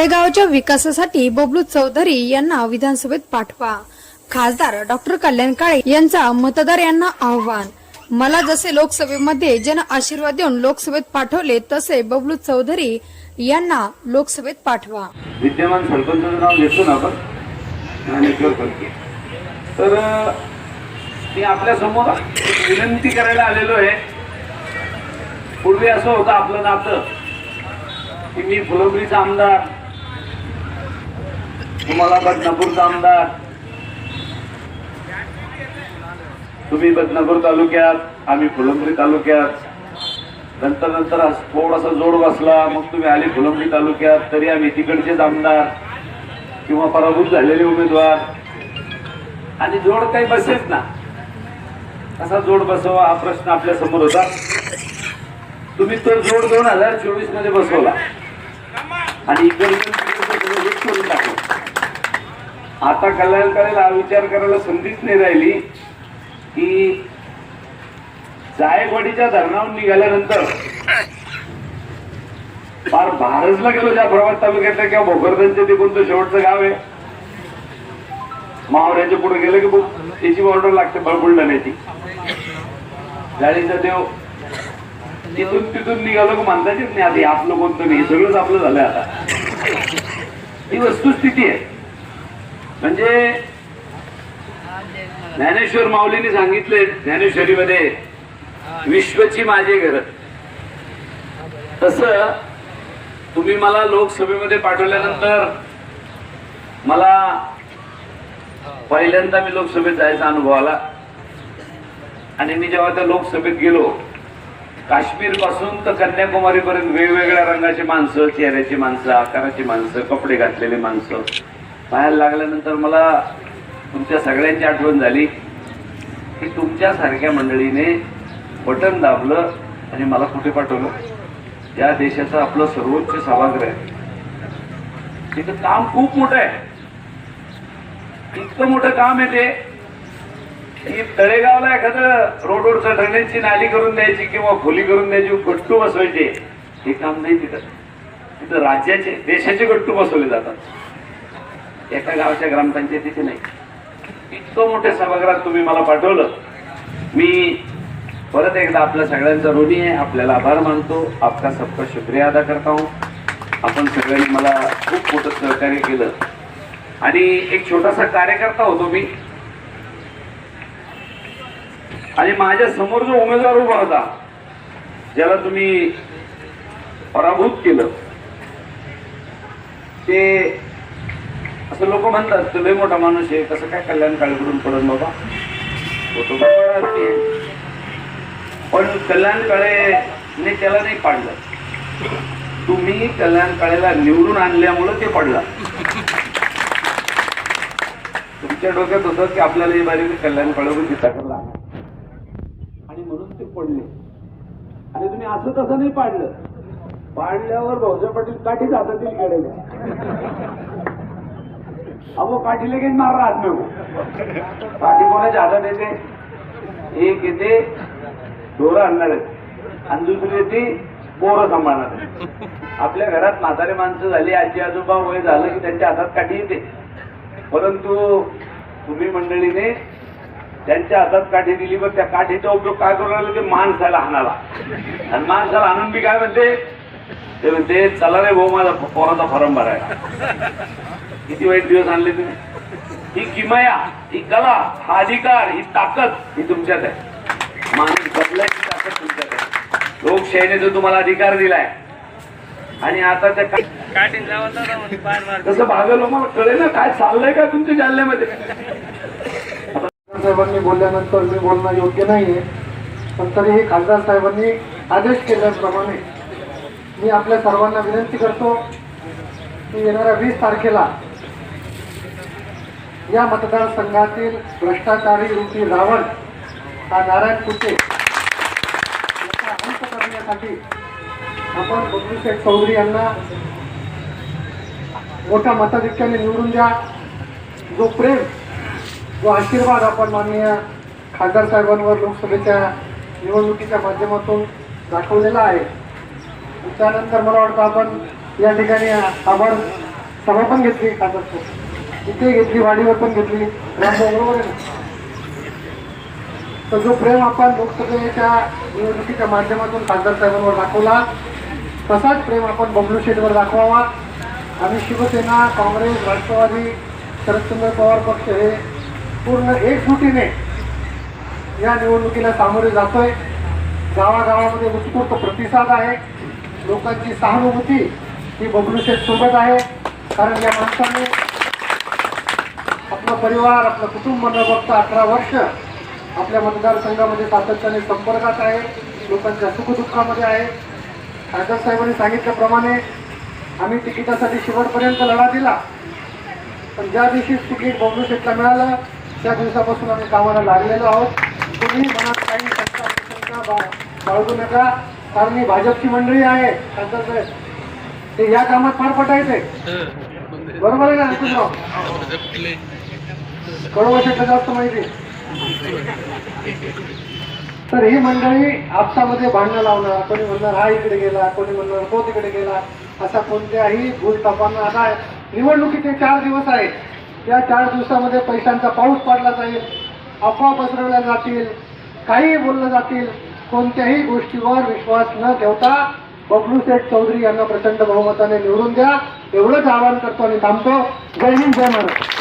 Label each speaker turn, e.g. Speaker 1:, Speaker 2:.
Speaker 1: तळेगावच्या विकासासाठी बबलू चौधरी यांना विधानसभेत पाठवा. खासदार डॉक्टर कल्याण काळे यांचा मतदार यांना आव्हान. मला जसे लोकसभेमध्ये जन आशीर्वाद देऊन लोकसभेत पाठवले तसे बबलू चौधरी यांना लोकसभेत पाठवा.
Speaker 2: विद्यमान सरपंच नाव घेतो ना आपण? तर मी आपल्यासमोर विनंती करायला आलेलो आहे. पूर्वी असं होतं आपलं नातं की मी फुलंब्रीचा आमदार तुम्हाला बदनापूरचा आमदार. तुम्ही बदनापूर तालुक्यात आम्ही फुलंब्री तालुक्यात. नंतर नंतर थोडासा जोड बसला मग तुम्ही आले फुलंब्री तालुक्यात तरी आम्ही तिकडचेच आमदार किंवा पराभूत झालेले उमेदवार. आणि जोड काही बसेच ना. कसा जोड बसवा हा प्रश्न आपल्यासमोर होता. तुम्ही तर जोड दोन हजार चोवीसमध्ये बसवला. आणि इकडे आता कल्याणकारीला हा विचार करायला संधीच नाही राहिली की जायकवाडीच्या धरणावर निघाल्यानंतर फार भारजला गेलो ज्या प्रवास तालुक्यातल्या किंवा भोकरदनचे ते कोणतं शेवटचं गाव आहे? मावऱ्याच्या पुढे गेलं की बघ त्याची बॉर्डर लागते बळबुलढाण्याची. जाळीचा देव तिथून तिथून निघालो की म्हणताच येत नाही आधी आपलं कोणतं नाही सगळंच आपलं झालं आता. ही वस्तुस्थिती आहे. म्हणजे ज्ञानेश्वर माऊलीने सांगितले ज्ञानेश्वरीमध्ये विश्वची माझे घर. तस तुम्ही मला लोकसभेमध्ये पाठवल्यानंतर मला पहिल्यांदा मी लोकसभेत जायचा अनुभव आला. आणि मी जेव्हा त्या लोकसभेत गेलो काश्मीरपासून तर कन्याकुमारी पर्यंत वेगवेगळ्या रंगाची माणसं चेहऱ्याची माणसं आकाराची माणसं कपडे घातलेली माणसं पाहायला लागल्यानंतर मला तुमच्या सगळ्यांची आठवण झाली की तुमच्या सारख्या मंडळीने बटन दाबलं आणि मला कुठे पाठवलं? या देशाचं आपलं सर्वोच्च सभागृह आहे. तिथं काम खूप मोठं आहे. इतकं मोठं काम आहे ते की तळेगावला एखादं रोडवरचं ड्रेनेजची नाली करून द्यायची किंवा खोली करून द्यायची गट्टू बसवायचे. हे काम नाही तिथं. तिथं राज्याचे देशाचे गट्टू बसवले जातात. एका गावाच्या ग्रामपंचायतीचे नाही. इतकं मोठ्या सभागृहात तुम्ही मला पाठवलं. मी परत एकदा आपल्या सगळ्यांचा ऋणी आहे. आपल्याला आभार मानतो. आपका सबका शुक्रिया अदा करता हूँ. आपण सगळ्यांनी मला खूप मोठं सहकार्य केलं. आणि एक छोटासा कार्यकर्ता होतो मी. आणि माझ्यासमोर जो उमेदवार उभा होता ज्याला तुम्ही पराभूत केलं ते असं लोक म्हणतात तू लय मोठा माणूस आहे कसं काय कल्याण काळेकडून पडत बाबा? होतो पण कल्याण काळेने त्याला नाही पाडलं. तुम्ही कल्याण काळेला निवडून आणल्यामुळं ते पडला. तुमच्या डोक्यात होतं की आपल्याला ही बारी कल्याण काळेवर चिताकडला आणि म्हणून ते पडले. आणि तुम्ही असं तसं नाही पाडलं. पाडल्यावर भाऊजा पाटील काठीच हातातील खेळायचे अहो काठी लेके मार राहत नाही काठी कोणाच्या हातात येते एक येते डोरं आणणार आणि दुसरी येते पोरं सांभाळणार आपल्या घरात म्हातारे माणसं झाली आजी आजोबा वय झालं की त्यांच्या हातात काठी येते. परंतु तुम्ही मंडळीने त्यांच्या हातात काठी दिली पण त्या काठीचा उपयोग काय करू लागला ते माणसाला हाणाला आणि माणसाला हाणून बी काय म्हणते? ते म्हणते चला रे भाऊ माझा पोराचा फॉर्म भरायला. किती वाईट दिवस आणले तुम्ही? ही किमया ही कला हा अधिकार ही ताकद ही तुमच्यात आहे. माणूस बदलायची ताकद तुमच्यात आहे. लोकशाहीने जो तुम्हाला अधिकार दिलाय आणि आता त्या कसं भागलो मला कळे ना काय चाललंय का तुमच्या जालन्यामध्ये?
Speaker 3: साहेबांनी बोलल्यानंतर मी बोलणं योग्य नाहीये पण तरीही खासदार साहेबांनी आदेश केल्याप्रमाणे मी आपल्या सर्वांना विनंती करतो की येणाऱ्या वीस तारखेला या मतदारसंघातील भ्रष्टाचारी रूपी रावण हा नारायण कुटे याचा अंत करण्यासाठी आपण बबलू चौधरी यांना मोठ्या मताधिक्याने निवडून द्या. जो प्रेम जो आशीर्वाद आपण माननीय खासदार साहेबांवर लोकसभेच्या निवडणुकीच्या माध्यमातून दाखवलेला आहे. त्यानंतर मला वाटतं आपण या ठिकाणी आभार सभा पण घेतली खासदार इथे घेतली वाडीवर पण घेतली. बरोबर आहे. तर जो प्रेम आपण लोकसभेच्या निवडणुकीच्या माध्यमातून खासदार साहेबांवर दाखवला तसाच प्रेम आपण बबलू शेठवर दाखवावा. आम्ही शिवसेना काँग्रेस राष्ट्रवादी शरदचंद्र पवार पक्ष हे पूर्ण एकजुटीने या निवडणुकीला सामोरे जातोय. गावागावामध्ये उत्स्फूर्त प्रतिसाद आहे. लोकांची सहानुभूती ही बबलू शेठ सोबत आहे. कारण या माणसाने आपला परिवार आपलं कुटुंब न बघता अठरा वर्ष आपल्या मतदारसंघामध्ये सातत्याने संपर्कात आहे. लोकांच्या सुखदुःखामध्ये आहे. खासदार साहेबांनी सांगितल्याप्रमाणे आम्ही तिकिटासाठी शेवटपर्यंत लढा दिला. पण ज्या दिवशी तिकीट बबलू शेठला मिळालं त्या दिवसापासून आम्ही कामाला लागलेलो आहोत. तुम्ही मनात काही शंका बाळगू नका. कारण ही भाजपची मंडळी आहे. खासदार साहेब ते या कामात फार पटायचे. बरोबर आहे ना अंकुशराव जास्त माहिती? तर ही मंडळी आपसामध्ये भांडणं लावणार कोणी म्हणणार हा इकडे गेला कोणी म्हणणार तो तिकडे गेला असा कोणत्याही भूलथापांना आता निवडणुकीचे चार दिवस आहेत. या चार दिवसामध्ये पैशांचा पाऊस पाडला जाईल अफवा पसरवल्या जातील काही बोललं जातील. कोणत्याही गोष्टीवर विश्वास न ठेवता बबलू शेठ चौधरी यांना प्रचंड बहुमताने निवडून द्या. एवढंच आवाहन करतो आणि थांबतो. जय हिंद जय महाराष्ट्र.